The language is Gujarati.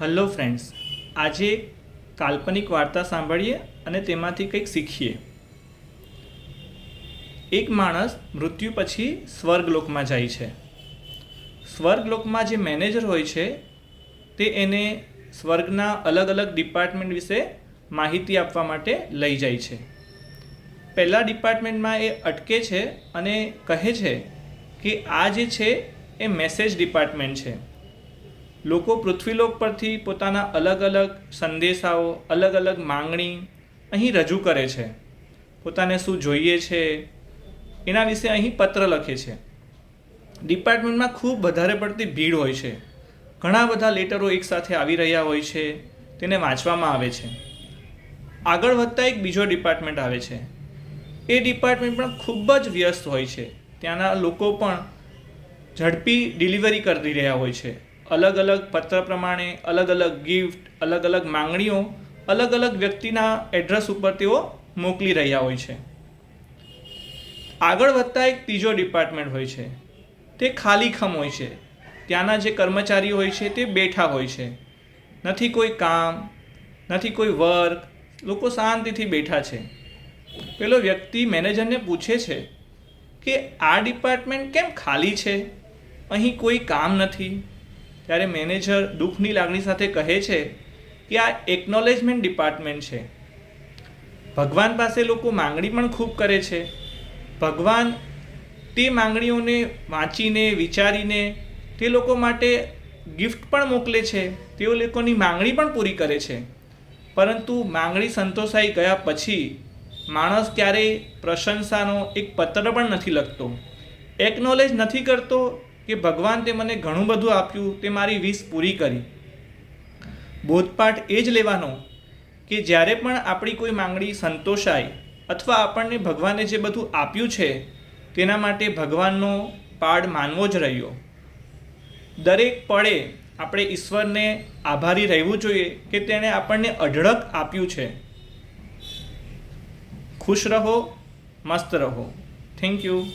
હલો ફ્રેન્ડ્સ આજે કાલ્પનિક વાર્તા સાંભળીએ અને તેમાંથી કંઈક શીખીએ. એક માણસ મૃત્યુ પછી સ્વર્ગલોકમાં જાય છે. સ્વર્ગલોકમાં જે મેનેજર હોય છે, તે એને સ્વર્ગના અલગ અલગ ડિપાર્ટમેન્ટ વિશે માહિતી આપવા માટે લઈ જાય છે. પહેલાં ડિપાર્ટમેન્ટમાં એ અટકે છે અને કહે છે કે આ જે છે, એ મેસેજ ડિપાર્ટમેન્ટ છે. લોકો પૃથ્વીલોક પરથી પોતાના અલગ અલગ સંદેશાઓ, અલગ અલગ માંગણી અહીં રજૂ કરે છે. પોતાને શું જોઈએ છે, એના વિશે અહીં પત્ર લખે છે. ડિપાર્ટમેન્ટમાં ખૂબ વધારે પડતી ભીડ હોય છે. ઘણા બધા લેટરો એકસાથે આવી રહ્યા હોય છે, તેને વાંચવામાં આવે છે. આગળ વધતા એક બીજો ડિપાર્ટમેન્ટ આવે છે. એ ડિપાર્ટમેન્ટ પણ ખૂબ જ વ્યસ્ત હોય છે. ત્યાંના લોકો પણ ઝડપી ડિલિવરી કરી રહ્યા હોય છે. અલગ અલગ પત્ર પ્રમાણે અલગ અલગ ગિફ્ટ અલગ અલગ માંગણીઓ અલગ અલગ વ્યક્તિના એડ્રેસ ઉપર તેઓ મોકલી રહ્યા હોય છે. આગળ વધતા એક ત્રીજો ડિપાર્ટમેન્ટ હોય છે. તે ખાલીખમ હોય છે. ત્યાંના જે કર્મચારી હોય છે તે બેઠા હોય છે. નથી કોઈ કામ, નથી કોઈ વર્ક લોકો શાંતિથી બેઠા છે. પેલો વ્યક્તિ મેનેજરને પૂછે છે કે આ ડિપાર્ટમેન્ટ કેમ ખાલી છે? અહીં કોઈ કામ નથી. ત્યારે મેનેજર દુઃખની લાગણી સાથે કહે છે કે આ એકનોલેજમેન્ટ ડિપાર્ટમેન્ટ છે. ભગવાન પાસે લોકો માંગણી પણ ખૂબ કરે છે. ભગવાન તે માંગણીઓને વાંચીને, વિચારીને તે લોકો માટે ગિફ્ટ પણ મોકલે છે. તેઓ લોકોની માંગણી પણ પૂરી કરે છે. પરંતુ માંગણી સંતોષાઈ ગયા પછી માણસ ક્યારેય પ્રશંસાનો એક પત્ર પણ નથી લખતો. એકનોલેજ નથી કરતો કે ભગવાન તે મને ઘણું બધું આપ્યું, તે મારી વીસ પૂરી કરી. બોધપાઠ એ જ લેવાનો કે જ્યારે પણ આપણી કોઈ માંગણી સંતોષાય અથવા આપણને ભગવાને જે બધું આપ્યું છે, તેના માટે ભગવાનનો પાડ માનવો જ રહ્યો. દરેક પળે આપણે ઈશ્વરને આભારી રહેવું જોઈએ કે તેણે આપણને અઢળક આપ્યું છે. ખુશ રહો, મસ્ત રહો. Thank you